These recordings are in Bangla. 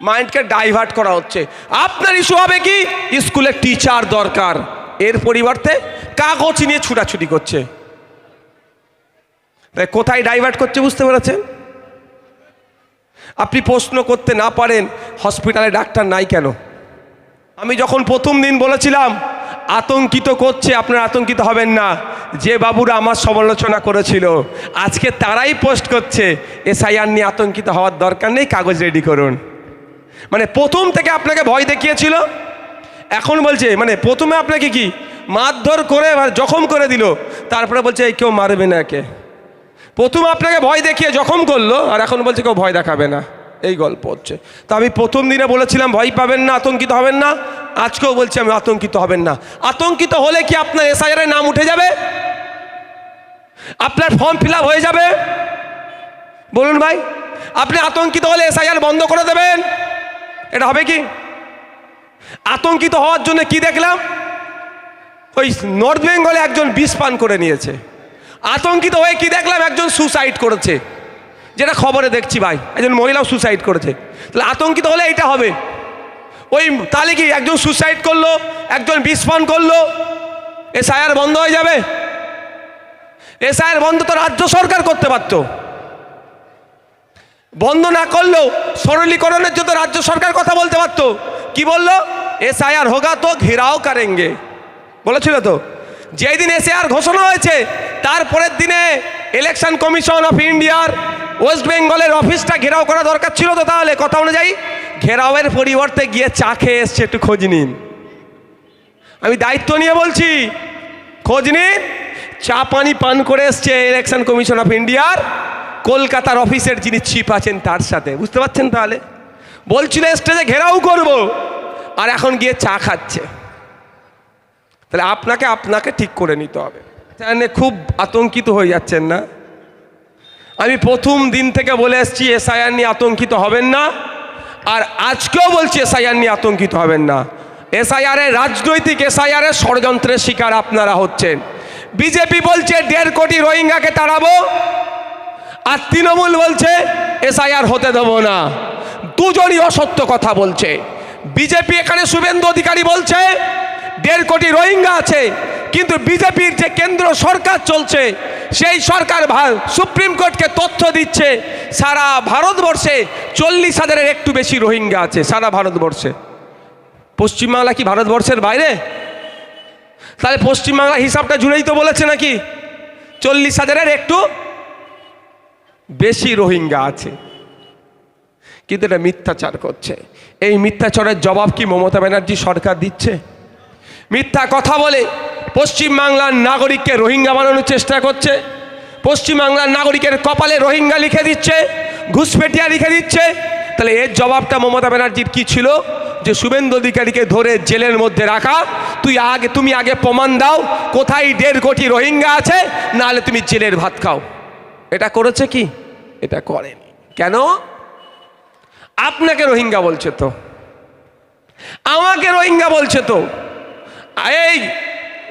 মাইন্ডকে ডাইভার্ট করা হচ্ছে। আপনার ইস্যু হবে কি? স্কুলে টিচার দরকার। এর পরিবর্তে কাগজ নিয়ে ছুটাছুটি করছে। তাই কোথায় ডাইভার্ট করছে বুঝতে পেরেছেন? আপনি প্রশ্ন করতে না পারেন, হসপিটালে ডাক্তার নাই কেন? আমি যখন প্রথম দিন বলেছিলাম, আতঙ্কিত করছে, আপনারা আতঙ্কিত হবেন না। যে বাবুরা আমার সমালোচনা করেছিল, আজকে তারাই পোস্ট করছে, এসআইআর নিয়ে আতঙ্কিত হওয়ার দরকার নেই, কাগজ রেডি করুন। মানে প্রথম থেকে আপনাকে ভয় দেখিয়েছিল। এখন বলছে মানে প্রথমে আপনাকে কি মারধর করে জখম করে দিল, তারপরে বলছে, এই কেউ মারবে না একে। প্রথমে আপনাকে ভয় দেখিয়ে জখম করল, আর এখন বলছে, কেউ ভয় দেখাবে না। এই গল্প হচ্ছে। তা আমি প্রথম দিনে বলেছিলাম, ভয় পাবেন না, আতঙ্কিত হবেন না। আজকেও বলছি, আমি আতঙ্কিত হবেন না। আতঙ্কিত হলে কি আপনার এসআইআর নাম উঠে যাবে? আপনার ফর্ম ফিল হয়ে যাবে? বলুন ভাই, আপনি আতঙ্কিত হলে এসআইআর বন্ধ করে দেবেন? এটা হবে কি? আতঙ্কিত হওয়ার জন্য কি দেখলাম? ওই নর্থ বেঙ্গলে একজন বিষ পান করে নিয়েছে। আতঙ্কিত হয়ে কি দেখলাম? একজন সুসাইড করেছে। যেটা খবরে দেখছি ভাই, একজন মহিলাও সুসাইড করেছে। তাহলে আতঙ্কিত হলে এটা হবে। ওই তাহলে কি একজন সুসাইড করল, একজন বিষ পান করল, এসআইআর বন্ধ হয়ে যাবে? এসআইআর বন্ধ তো রাজ্য সরকার করতে পারতো। বন্ধ না করলেও সরলীকরণের জন্য রাজ্য সরকার কথা বলতে পারতো। কি বলল? এসআইআর হোগা তো ঘেরাও করেঙ্গে। বলেছিল তো? যেই দিন এসআইআর ঘোষণা হয়েছে তারপরের দিনে ইলেকশন কমিশন অফ ইন্ডিয়ার ওয়েস্ট বেঙ্গলের অফিসটা ঘেরাও করা দরকার ছিল তো তাহলে। কথা অনুযায়ী, ঘেরাওয়ের পরিবর্তে গিয়ে চা খেয়ে এসছে, একটু খোঁজ নিন। আমি দায়িত্ব নিয়ে বলছি, খোঁজ নিন। চা পানি পান করে এসছে ইলেকশন কমিশন অফ ইন্ডিয়ার। কলকাতার অফিসের যিনি চিফ আছেন, তার সাথে। বুঝতে পারছেন তাহলে? বলছিল, স্টেজে ঘেরাও করব। আর এখন গিয়ে চা খাচ্ছে। তাহলে আপনাকে আপনাকে ঠিক করে নিতে হবে। খুব আতঙ্কিত হয়ে যাচ্ছেন না? আমি প্রথম দিন থেকে বলে এসেছি, এসআইআর নিয়ে আতঙ্কিত হবেন না। আর আজকেও বলছি, এসআইআর নিয়ে আতঙ্কিত হবেন না। এসআইআর রাজনৈতিক, এসআইআর ষড়যন্ত্রের শিকার আপনারা হচ্ছেন। বিজেপি বলছে, দেড় কোটি রোহিঙ্গাকে তাড়াবো। আর তৃণমূল বলছে, এসআইআর হতে দেবো না। দুজনই অসত্য কথা বলছে। বিজেপি এখানে শুভেন্দু অধিকারী বলছে, দেড় কোটি রোহিঙ্গা আছে, কিন্তু বিজেপির যে কেন্দ্র সরকার চলছে, সেই সরকার সুপ্রিম কোর্টকে তথ্য দিচ্ছে, সারা ভারতবর্ষে চল্লিশ হাজারের একটু বেশি রোহিঙ্গা আছে, সারা ভারতবর্ষে। পশ্চিমবাংলা কি ভারতবর্ষের বাইরে? তাহলে পশ্চিমবাংলা হিসাবটা জুড়েই তো বলেছে নাকি? চল্লিশ হাজারের একটু বেশি রোহিঙ্গা আছে। কিন্তু এটা মিথ্যাচার করছে। এই মিথ্যাচারের জবাব কি মমতা ব্যানার্জি সরকার দিচ্ছে? মিথ্যা কথা বলে পশ্চিমবাংলার নাগরিককে রোহিঙ্গা বানানোর চেষ্টা করছে। পশ্চিমবাংলার নাগরিকের কপালে রোহিঙ্গা লিখে দিচ্ছে, ঘুষপেটিয়া লিখে দিচ্ছে। তাহলে এর জবাবটা মমতা ব্যানার্জির কি ছিল? যে শুভেন্দু অধিকারীকে ধরে জেলের মধ্যে রাখা, তুই আগে তুমি আগে প্রমাণ দাও কোথায় দেড় কোটি রোহিঙ্গা আছে, নাহলে তুমি জেলের ভাত খাও। এটা করেছে কি? এটা করেনি। কেন? আপনাকে রোহিঙ্গা বলছে তো। আমাকে রোহিঙ্গা বলছে তো। এই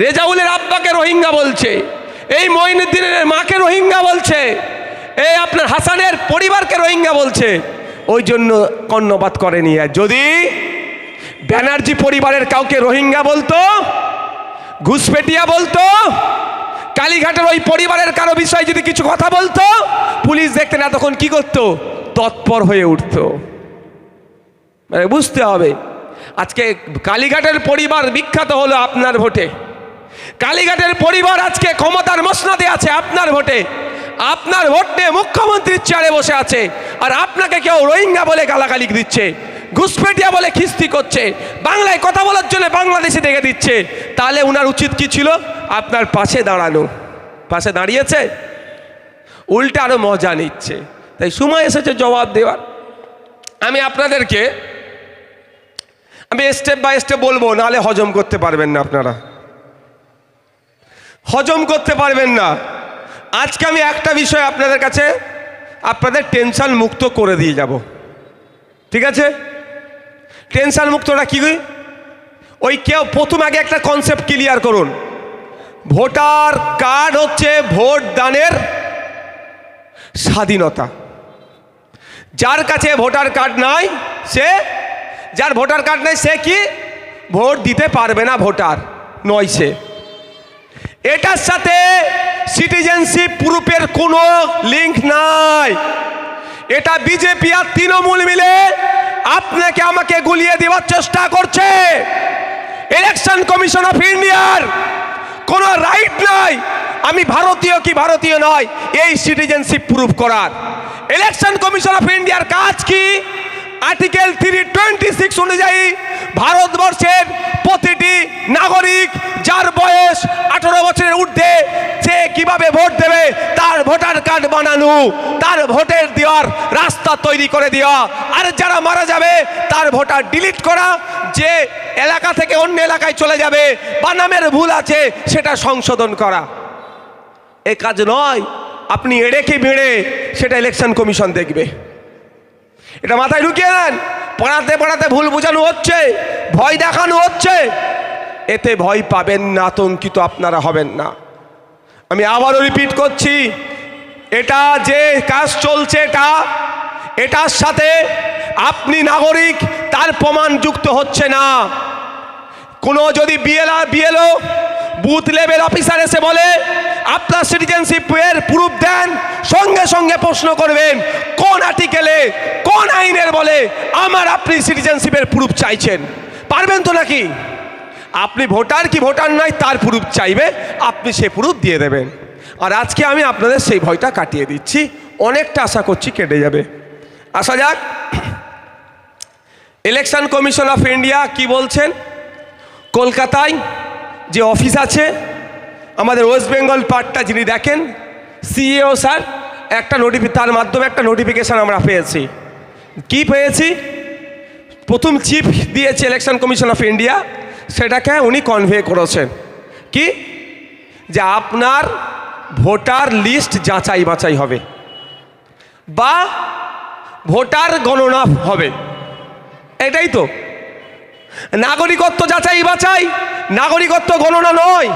রেজাউলের আব্বাকে রোহিঙ্গা বলছে। এই মঈনুদ্দিনের মাকে রোহিঙ্গা বলছে। এই আপনার হাসানের পরিবারকে রোহিঙ্গা বলছে। ওই জন্য কর্ণপাত করেনি। আর যদি ব্যানার্জি পরিবারের কাউকে রোহিঙ্গা বলতো ঘুষপেটিয়া বলতো কালীঘাটের ওই পরিবারের কারও বিষয়ে যদি কিছু কথা বলতো, পুলিশ দেখতে না, তখন কি করতো? তৎপর হয়ে উঠতো। মানে বুঝতে হবে। আজকে কালীঘাটের পরিবার বিখ্যাত হলো আপনার ভোটে। কালীঘাটের পরিবার আজকে ক্ষমতার মসনাদে আছে আপনার ভোটে। আপনার ভোট নিয়ে মুখ্যমন্ত্রীর চেয়ারে বসে আছে। আর আপনাকে কেউ রোহিঙ্গা বলে গালাগালি দিচ্ছে। ঘুষপেটিয়া বলে খিস্তি করছে, বাংলায় কথা বলার জন্য বাংলাদেশে দেখে দিচ্ছে। তাহলে উনার উচিত কি ছিল? আপনার পাশে দাঁড়ানো। পাশে দাঁড়িয়েছে। উল্টে আরও মজা নিচ্ছে। তাই সময় এসেছে জবাব দেওয়ার। আমি আপনাদেরকে, আমি স্টেপ বাই স্টেপ বলব, নাহলে হজম করতে পারবেন না আপনারা। হজম করতে পারবেন না। আজকে আমি একটা বিষয় আপনাদের কাছে, আপনাদের টেনশন মুক্ত করে দিয়ে যাব। ঠিক আছে? টেনশন মুক্তটা কি ওই কেউ প্রথম আগে একটা কনসেপ্ট ক্লিয়ার করুন। ভোটার কার্ড হচ্ছে ভোট দানের স্বাধীনতা। যার কাছে ভোটার কার্ড নাই, সে, যার ভোটার কার্ড নেই, সে কি? ভোট দিতে পারবে না ভোটার, নয় সে। এটার সাথে সিটিজেনশিপ প্রুফের কোনো লিঙ্ক নাই। এটা বিজেপি আর তৃণমূল মিলে আপনাকে আমাকে গুলিয়ে দেওয়ার চেষ্টা করছে। ইলেকশন কমিশন অফ ইন্ডিয়ার কোনো রাইট নাই। আমি ভারতীয় কি ভারতীয় নয়, এই সিটিজেনশিপ প্রুফ করার। ইলেকশন কমিশন অফ ইন্ডিয়ার কাজ কি? আর্টিকেল থ্রি টোয়েন্টি সিক্স অনুযায়ী ভারতবর্ষের প্রতিটি নাগরিক যার বয়স আঠারো বছরের ঊর্ধ্বে, সে কীভাবে ভোট দেবে, তার ভোটার কার্ড বানানো, তার ভোটের দেওয়ার রাস্তা তৈরি করে দেওয়া। আর যারা মারা যাবে, তার ভোটার ডিলিট করা, যে এলাকা থেকে অন্য এলাকায় চলে যাবে, বা নামের ভুল আছে, সেটা সংশোধন করা। এ কাজ নয়, আপনি এড়ে কি বেড়ে সেটা ইলেকশন কমিশন দেখবে। এটা মাথায় ঢুকিয়ে দেন। পড়াতে পড়াতে ভুল বোঝানো হচ্ছে, ভয় দেখানো হচ্ছে। এতে ভয় পাবেন না, আতঙ্কিত আপনারা হবেন না। আমি আবারও রিপিট করছি, এটা যে কাজ চলছে, এটা, এটার সাথে আপনি নাগরিক, তার প্রমাণ যুক্ত হচ্ছে না। কোনো যদি বিএলআ বিএলও বুথ লেভেল অফিসার এসে বলে আপনার সিটিজেনশিপের প্রুফ দেন, সঙ্গে সঙ্গে প্রশ্ন করবেন, কোন আর্টিকেলে কোন আইনের বলে আমার আপনি সিটিজেনশিপের প্রুফ চাইছেন? পারবেন তো নাকি? আপনি ভোটার কি ভোটার নয়, তার প্রুফ চাইবে, আপনি সে প্রুফ দিয়ে দেবেন। আর আজকে আমি আপনাদের সেই ভয়টা কাটিয়ে দিচ্ছি, অনেকটা আশা করছি কেটে যাবে। আসা যাক। ইলেকশন কমিশন অফ ইন্ডিয়া কি বলছেন? কলকাতায় যে অফিস আছে আমাদের ওয়েস্ট বেঙ্গল পার্টটা যিনি দেখেন সিইও স্যার, একটা নোটিফি তার মাধ্যমে একটা নোটিফিকেশান আমরা পেয়েছি। কি পেয়েছি? প্রথম চিফ দিয়েছে ইলেকশন কমিশন অফ ইন্ডিয়া সেটাকে উনি কনভে করেছেন। কি? যে আপনার ভোটার লিস্ট যাচাই বাছাই হবে বা ভোটার গণনা হবে। এটাই তো। নাগরিকত্ব যাচাই বাছাই, নাগরিকত্ব গণনা নয়।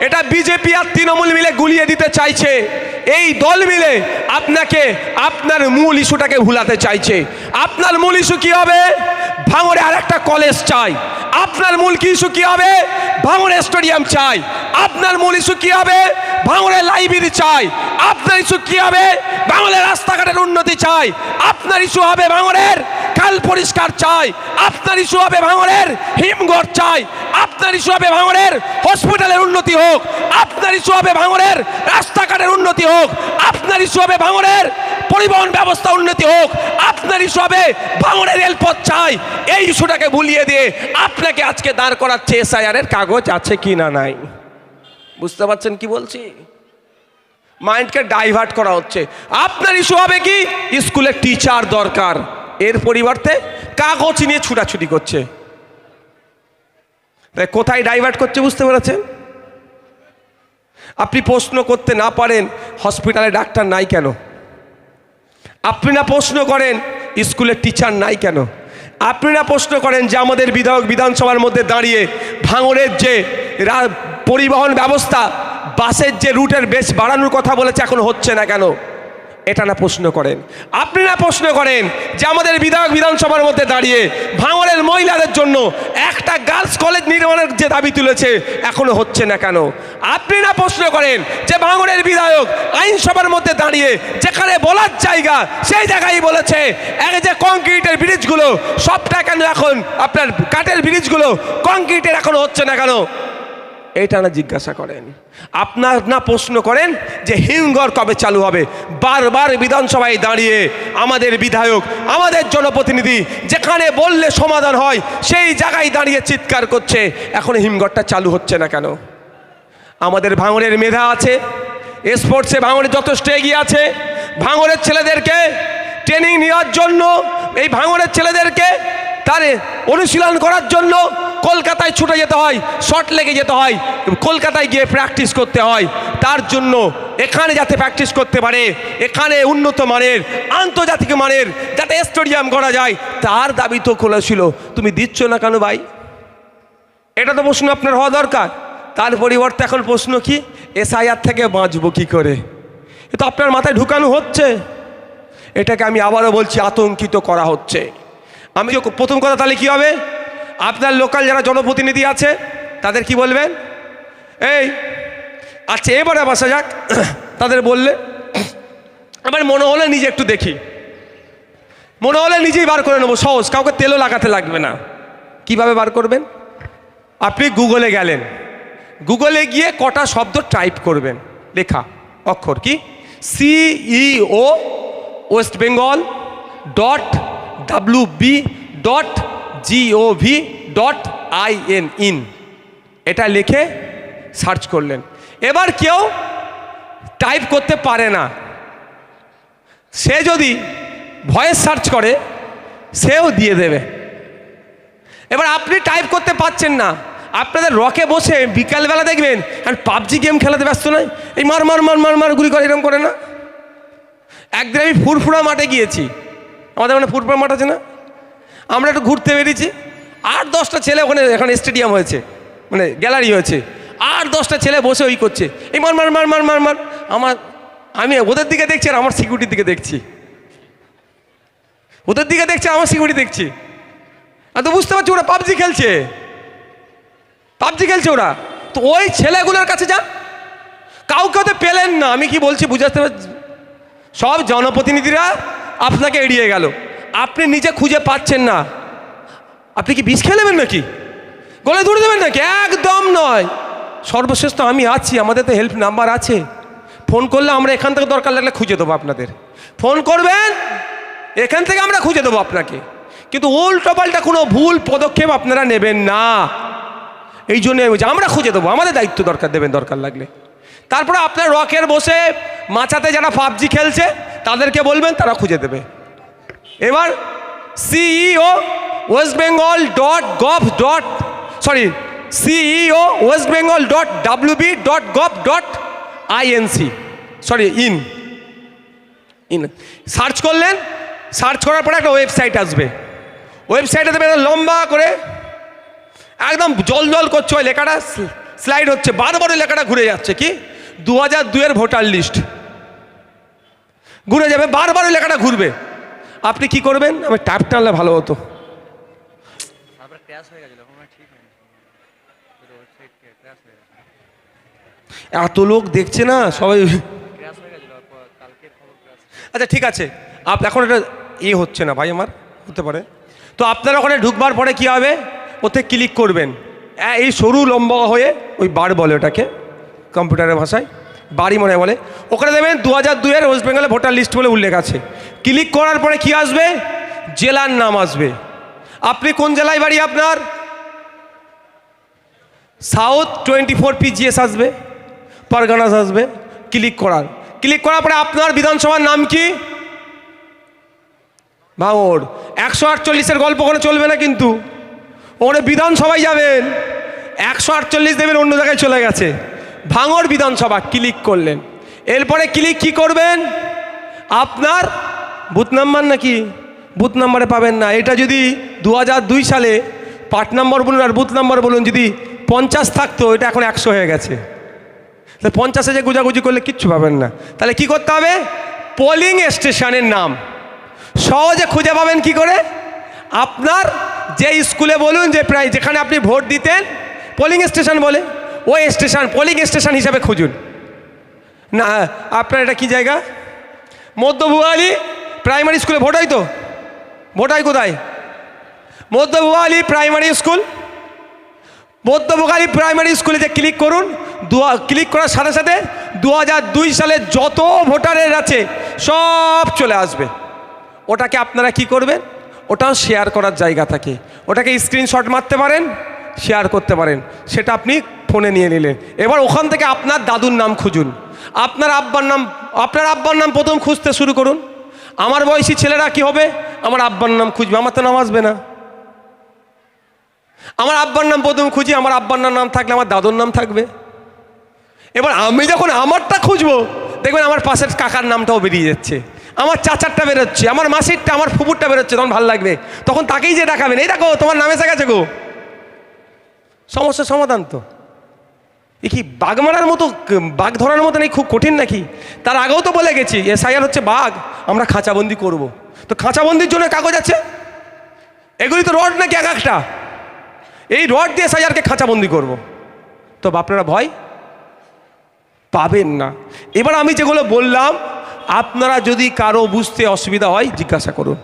এটা বিজেপি আর তৃণমূল মিলে গুলিয়ে দিতে চাইছে। এই দল মিলে আপনাকে, আপনার মূল ইস্যুটাকে ভুলাতে চাইছে। আপনার মূল ইস্যু কি হবে? ভাঙড়ে আর একটা কলেজ চাই। আপনার মূল কি ইস্যু কি হবে? ভাঙড়ে স্টেডিয়াম চাই। আপনার মূল ইস্যু কি হবে? ভাঙড়ে লাইব্রেরি চাই। আপনার ইস্যু কি হবে? বাংলার রাস্তাঘাটের উন্নতি চাই। আপনার ইস্যু হবে ভাঙড়ের খাল পরিষ্কার চাই। আপনার ইস্যু হবে ভাঙড়ের হিমঘর চাই। আপনার ইস্যু হবে ভাঙড়ের হসপিটালের উন্নতি হোক আপনার ইস্যু হবে ভাঙড়ের রাস্তাঘাটের উন্নতি হোক আপনার ইস্যু হবে ভাঙড়ের পরিবহন ব্যবস্থা উন্নতি হোক আপনার ইস্যু হবে ভাঙড়ের রেলপথ চাই। এই ইস্যুটাকে ভুলিয়ে দিয়ে আপনাকে আজকে দাঁড় করাচ্ছে এসআইআর এর কাগজ আছে কি না নাই। বুঝতে পারছেন কি বলছি? মাইন্ডকে ডাইভার্ট করা হচ্ছে। আপনার ইস্যু হবে কি? স্কুলের টিচার দরকার। এর পরিবর্তে কাগজ নিয়ে ছুটাছুটি করছে। তাই কোথায় ডাইভার্ট করছে বুঝতে পেরেছেন? আপনি প্রশ্ন করতে না পারেন হসপিটালে ডাক্তার নাই কেন? আপনি না প্রশ্ন করেন স্কুলের টিচার নাই কেন? আপনি না প্রশ্ন করেন যে আমাদের বিধায়ক বিধানসভার মধ্যে দাঁড়িয়ে ভাঙড়ের যে পরিবহন ব্যবস্থা, বাসের যে রুটের বেশ বাড়ানোর কথা বলেছে, এখন হচ্ছে না কেন? এটা না প্রশ্ন করেন। আপনি না প্রশ্ন করেন যে আমাদের বিধায়ক বিধানসভার মধ্যে দাঁড়িয়ে ভাঙড়ের মহিলাদের জন্য একটা গার্লস কলেজ নির্মাণের যে দাবি তুলেছে, এখনও হচ্ছে না কেন? আপনি না প্রশ্ন করেন যে ভাঙড়ের বিধায়ক আইনসভার মধ্যে দাঁড়িয়ে যেখানে বলার জায়গা সেই জায়গায় বলেছে এক যে কংক্রিটের ব্রিজগুলো সবটা কেন এখন আপনার কাঠের ব্রিজগুলো কংক্রিটের এখনও হচ্ছে না কেন? এটা না জিজ্ঞাসা করেন। আপনার না প্রশ্ন করেন যে হিমঘর কবে চালু হবে? বারবার বিধানসভায় দাঁড়িয়ে আমাদের বিধায়ক, আমাদের জনপ্রতিনিধি যেখানে বললে সমাধান হয়, সেই জায়গায় দাঁড়িয়ে চিৎকার করছে। এখন হিমঘরটা চালু হচ্ছে না কেন? আমাদের ভাঙনের মেধা আছে, স্পোর্টসে ভাঙড়ে যথেষ্ট এগিয়ে আছে। ভাঙড়ের ছেলেদেরকে ট্রেনিং নেওয়ার জন্য, এই ভাঙড়ের ছেলেদেরকে তার অনুশীলন করার জন্য কলকাতায় ছুটে যেতে হয় শর্ট লেগে যেতে হয়, কলকাতায় গিয়ে প্র্যাকটিস করতে হয়। তার জন্য এখানে যাতে প্র্যাকটিস করতে পারে, এখানে উন্নত মানের, আন্তর্জাতিক মানের, যাতে স্টেডিয়াম করা যায়, তার দাবি তো খোলা ছিল। তুমি দিচ্ছ না কেন ভাই? এটা তো প্রশ্ন আপনার হওয়া দরকার। তার পরিবর্তে এখন প্রশ্ন কি? এসআইআর থেকে বাঁচবো কি করে? এ তো আপনার মাথায় ঢুকানো হচ্ছে। এটাকে আমি আবারও বলছি, আতঙ্কিত করা হচ্ছে। আমি প্রথম কথা তাহলে কি হবে? আপনার লোকাল যারা জনপ্রতিনিধি আছে, তাদের কি বলবেন? এই আচ্ছা এবারে বাসা যাক। তাদের বললে, এবার মনে হলে নিজে একটু দেখি। মনে হলে নিজেই বার করে নেব, সহজ, কাউকে তেলও লাগাতে লাগবে না। কীভাবে বার করবেন? আপনি গুগলে গেলেন। গুগলে গিয়ে কটা শব্দ টাইপ করবেন। লেখা, অক্ষর কি? CEO West Bengal dot W B dot GOV dot I N in এটা লিখে সার্চ করলেন। এবার কেউ টাইপ করতে পারে না। সে যদি ভয়েস সার্চ করে, সেও দিয়ে দেবে। এবার আপনি টাইপ করতে পারছেন না। আপনাদের রকে বসে বিকালবেলা দেখবেন, আর পাবজি গেম খেলাতে ব্যস্ত নয়। এই মার মার মার মার মার গুলি করে এরকম করে না। একদিন আমি ফুরফুরা মাঠে গিয়েছি। আমাদের মানে ফুরফুরা মাঠ আছে না? আমরা একটু ঘুরতে বেরিয়েছি। আট, দশটা ছেলে ওখানে, এখানে স্টেডিয়াম হয়েছে। মানে গ্যালারি হয়েছে। আট, দশটা ছেলে বসে ওই করছে। এই মার মার মার মার মার মার। আমার, আমি ওদের দিকে দেখছি আর আমার সিকিউরিটির দিকে দেখছি। ওদের দিকে দেখছে, আমার সিকিউরিটি দেখছি। আর তো বুঝতে পারছি ওরা পাবজি খেলছে। পাবজি খেলছে ওরা। তো ওই ছেলেগুলোর কাছে যা। কাউকে তো পেলেন না। আমি কি বলছি বুঝাতে সব জনপ্রতিনিধিরা আপনাকে এড়িয়ে গেল। আপনি নিজে খুঁজে পাচ্ছেন না। আপনি কি বিষ খেয়ে নেবেন নাকি? গলে ধরে দেবেন নাকি? একদম নয়। সর্বশেষ তো আমি আছি, আমাদের তো হেল্প নাম্বার আছে। ফোন করলে আমরা এখান থেকে দরকার লাগলে খুঁজে দেবো আপনাদের। ফোন করবেন, এখান থেকে আমরা খুঁজে দেবো আপনাকে। কিন্তু উল্টো পাল্টা কোনো ভুল পদক্ষেপ আপনারা নেবেন না। এই জন্য আমরা খুঁজে দেবো, আমাদের দায়িত্ব দরকার, দেবেন দরকার লাগলে। তারপরে আপনার রকের বসে, মাচাতে যারা পাবজি খেলছে, তাদেরকে বলবেন, তারা খুঁজে দেবে। এবার CEO West Bengal dot gov dot sorry CEO West Bengal dot WB dot gov dot INC sorry in in search করলেন সার্চ করার পরে একটা ওয়েবসাইট আসবে। ওয়েবসাইটে দেবে লম্বা করে, একদম জল জল করছে ওই লেখাটা স্লাইড হচ্ছে, বারবার ওই লেখাটা ঘুরে যাচ্ছে, কি? দু হাজার দুয়ের ভোটার লিস্ট ঘুরে যাবে, বারবার ওই লেখাটা ঘুরবে। আপনি কি করবেন? আমি ট্যাপ টানলে ভালো হতো। এত লোক দেখছে না সবাই হয়ে কালকে আচ্ছা ঠিক আছে। আপ এখন এটা এ হচ্ছে না ভাই আমার হতে পারে। তো আপনারা ওখানে ঢুকবার পরে কি হবে? ওতে ক্লিক করবেন। এই সরু লম্বা হয়ে ওই বার বলে ওটাকে কম্পিউটারের ভাষায়। বাড়ি মনে বলে। ওখানে দেবেন দু হাজার দুইয়ের ওয়েস্ট বেঙ্গলের ভোটার লিস্ট বলে উল্লেখ আছে। ক্লিক করার পরে কি আসবে? জেলার নাম আসবে। আপনি কোন জেলায় বাড়ি আপনার? সাউথ টোয়েন্টি ফোর পিজিএস আসবে, পারগানাস আসবে, ক্লিক করার। ক্লিক করার পরে আপনার বিধানসভার নাম কি? ভাঙড়। একশো আটচল্লিশের গল্প ওখানে চলবে না কিন্তু। ওখানে বিধানসভায় যাবেন, একশো আটচল্লিশ দেবেন, অন্য জায়গায় চলে গেছে। ভাঙড় বিধানসভা, ক্লিক করলেন। এরপরে ক্লিক কি করবেন? আপনার বুথ নাম্বার নাকি? বুথ নাম্বারে পাবেন না। এটা যদি দু সালে পার্ট নাম্বার বলুন আর বুথ নাম্বার বলুন, যদি পঞ্চাশ থাকতো, এটা এখন একশো হয়ে গেছে। তাহলে পঞ্চাশে যে গুজাগুজি করলে কিচ্ছু পাবেন না। তাহলে কি করতে হবে? পোলিং স্টেশনের নাম। সহজে খুঁজে পাবেন কি করে? আপনার যে স্কুলে বলুন, যে প্রায় যেখানে আপনি ভোট দিতেন পোলিং স্টেশন বলে, ওই স্টেশন পোলিং স্টেশন হিসাবে খুঁজুন। না, আপনার এটা কি জায়গা? মধ্যভুয়ালি প্রাইমারি স্কুলে ভোট হয় তো? ভোট হয় কোথায়? মধ্যভুয়ালি প্রাইমারি স্কুল। মধ্যবকালী প্রাইমারি স্কুলে যে ক্লিক করুন দু ক্লিক করার সাথে সাথে দু দুই সালে যত ভোটারের আছে, সব চলে আসবে। ওটাকে আপনারা কি করবেন? ওটাও শেয়ার করার জায়গা থাকে। ওটাকে স্ক্রিনশট মারতে পারেন শেয়ার করতে পারেন। সেটা আপনি ফোনে নিয়ে নিলেন। এবার ওখান থেকে আপনার দাদুর নাম খুঁজুন। আপনার আব্বার নাম, আপনার আব্বার নাম প্রথম খুঁজতে শুরু করুন। আমার বয়সী ছেলেরা কি হবে? আমার আব্বার নাম খুঁজবে, আমার তো নাম আসবে না। আমার আব্বার নাম প্রথম খুঁজি, আমার আব্বার নাম থাকলে আমার দাদুর নাম থাকবে। এবার আমি যখন আমারটা খুঁজবো, দেখবেন আমার পাশের কাকার নামটাও বেরিয়ে যাচ্ছে। আমার চাচারটা বেরোচ্ছে, আমার মাসিরটা, আমার ফুপুরটা বেরোচ্ছে, তখন ভালো লাগবে। তখন তাকেই যে দেখাবেন, এই দেখো, তোমার নামে এসে গেছে গো। সমস্যার সমাধান তো। এ কি বাঘ মারার মতো, বাঘ ধরার মতো নেই খুব কঠিন নাকি? তার আগেও তো বলে গেছি, এসআইআর হচ্ছে বাঘ, আমরা খাঁচাবন্দি করব। তো খাঁচাবন্দির জন্য কাগজ আছে? এগুলি তো রড নাকি এক একটা? এই রড দিয়ে এসআইআরকে খাঁচাবন্দি করব। তো আপনারা ভয়? পাবেন না। এবার আমি যেগুলো বললাম, আপনারা যদি কারও বুঝতে অসুবিধা হয়, জিজ্ঞাসা করুন।